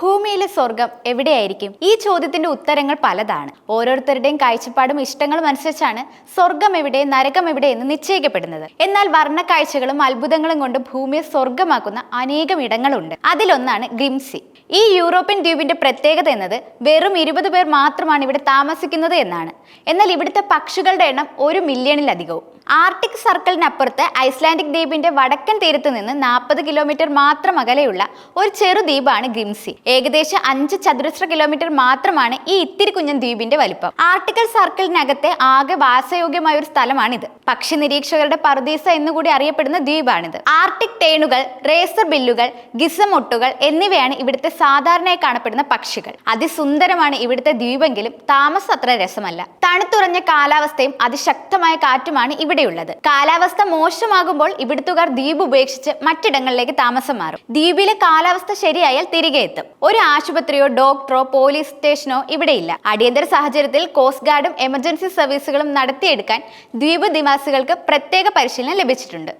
ഭൂമിയിലെ സ്വർഗം എവിടെയായിരിക്കും? ഈ ചോദ്യത്തിന്റെ ഉത്തരങ്ങൾ പലതാണ്. ഓരോരുത്തരുടെയും കാഴ്ചപ്പാടും ഇഷ്ടങ്ങളും അനുസരിച്ചാണ് സ്വർഗം എവിടെ നരകം എവിടെ എന്ന് നിശ്ചയിക്കപ്പെടുന്നത്. എന്നാൽ വർണ കാഴ്ചകളും അത്ഭുതങ്ങളും കൊണ്ട് ഭൂമിയെ സ്വർഗമാക്കുന്ന അനേകം ഇടങ്ങളുണ്ട്. അതിലൊന്നാണ് ഗ്രിംസി. ഈ യൂറോപ്യൻ ദ്വീപിന്റെ പ്രത്യേകത എന്നത് വെറും ഇരുപത് പേർ മാത്രമാണ് ഇവിടെ താമസിക്കുന്നത് എന്നാണ്. എന്നാൽ ഇവിടുത്തെ പക്ഷികളുടെ എണ്ണം ഒരു മില്യണിലധികവും. ആർട്ടിക് സർക്കിളിനപ്പുറത്ത് ഐസ്ലാൻഡിക് ദ്വീപിന്റെ വടക്കൻ തീരത്ത് നിന്ന് നാൽപ്പത് കിലോമീറ്റർ മാത്രം അകലെയുള്ള ഒരു ചെറു ദ്വീപാണ് ഗ്രിംസി. ഏകദേശം അഞ്ച് ചതുരശ്ര കിലോമീറ്റർ മാത്രമാണ് ഈ ഇത്തിരി കുഞ്ഞൻ ദ്വീപിന്റെ വലിപ്പം. ആർട്ടിക്കൽ സർക്കിളിനകത്തെ ആകെ വാസയോഗ്യമായ ഒരു സ്ഥലമാണിത്. പക്ഷി നിരീക്ഷകരുടെ പർദീസ എന്നുകൂടി അറിയപ്പെടുന്ന ദ്വീപാണിത്. ആർട്ടിക് ടേണുകൾ റേസർ ബില്ലുകൾ ഗിസമൊട്ടുകൾ എന്നിവയാണ് ഇവിടുത്തെ സാധാരണയായി കാണപ്പെടുന്ന പക്ഷികൾ. അതിസുന്ദരമാണ് ഇവിടുത്തെ ദ്വീപെങ്കിലും താമസം അത്ര രസമല്ല. തണുത്തുറഞ്ഞ കാലാവസ്ഥയും അതിശക്തമായ കാറ്റുമാണ് ഇവിടെയുള്ളത്. കാലാവസ്ഥ മോശമാകുമ്പോൾ ഇവിടുത്തുകാർ ദ്വീപ് ഉപേക്ഷിച്ച് മറ്റിടങ്ങളിലേക്ക് താമസം മാറും. ദ്വീപിലെ കാലാവസ്ഥ ശരിയായാൽ തിരികെ എത്തും. ഒരു ആശുപത്രിയോ ഡോക്ടറോ പോലീസ് സ്റ്റേഷനോ ഇവിടെയില്ല. അടിയന്തര സാഹചര്യത്തിൽ കോസ്റ്റ് ഗാർഡും എമർജൻസി സർവീസുകളും നടത്തിയെടുക്കാൻ ദ്വീപ് നിവാസികൾക്ക് പ്രത്യേക പരിശീലനം ലഭിച്ചിട്ടുണ്ട്.